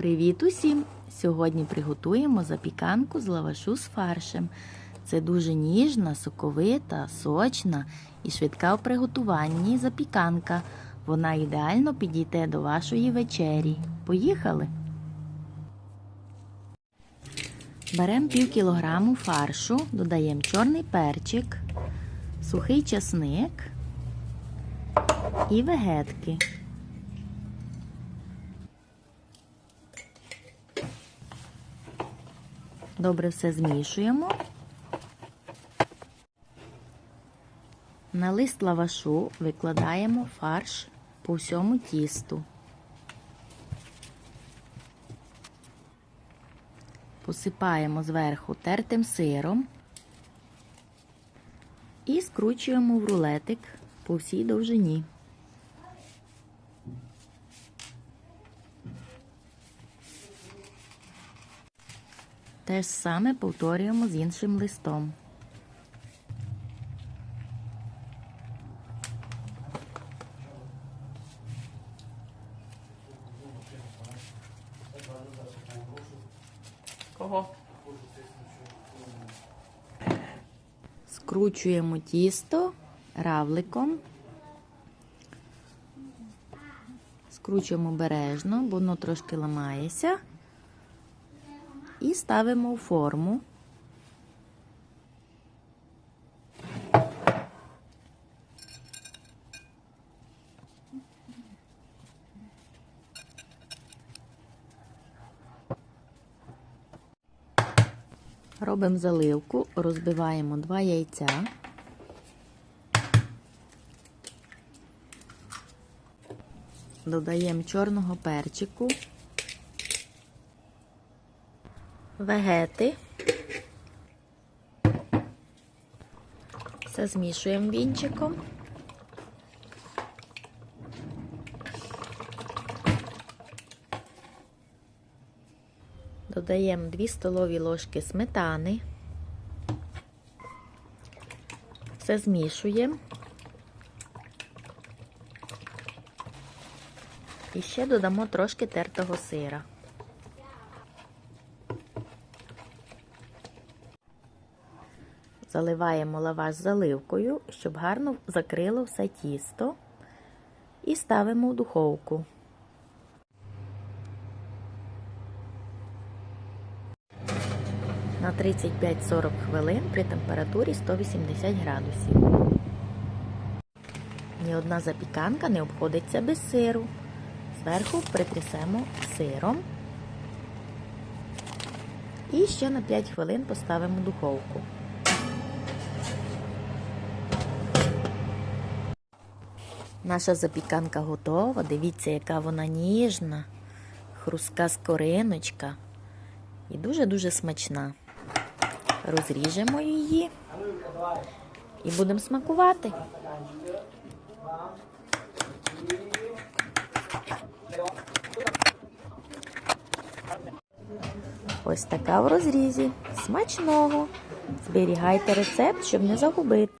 Привіт усім! Сьогодні приготуємо запіканку з лавашу з фаршем. Це дуже ніжна, соковита, сочна і швидка в приготуванні запіканка. Вона ідеально підійде до вашої вечері. Поїхали! Беремо пів кілограму фаршу, додаємо чорний перчик, сухий часник і вегетки. Добре все змішуємо. На лист лавашу викладаємо фарш по всьому тісту. Посипаємо зверху тертим сиром і скручуємо в рулетик по всій довжині. Те ж саме повторюємо з іншим листом. Кого? Скручуємо тісто равликом. Скручуємо бережно, бо воно трошки ламається. І ставимо у форму. Робимо заливку, розбиваємо два яйця. Додаємо чорного перчику, вегети. Все змішуємо вінчиком. Додаємо 2 столові ложки сметани. Все змішуємо. І ще додамо трошки тертого сира. Заливаємо лаваш заливкою, щоб гарно закрило все тісто. І ставимо в духовку. на 35-40 хвилин при температурі 180 градусів. Ні одна запіканка не обходиться без сиру. Зверху притрясемо сиром. І ще на 5 хвилин поставимо духовку. Наша запіканка готова. Дивіться, яка вона ніжна, хрустка скориночка і дуже-дуже смачна. Розріжемо її і будемо смакувати. Ось така в розрізі. Смачного. Зберігайте рецепт, щоб не загубити.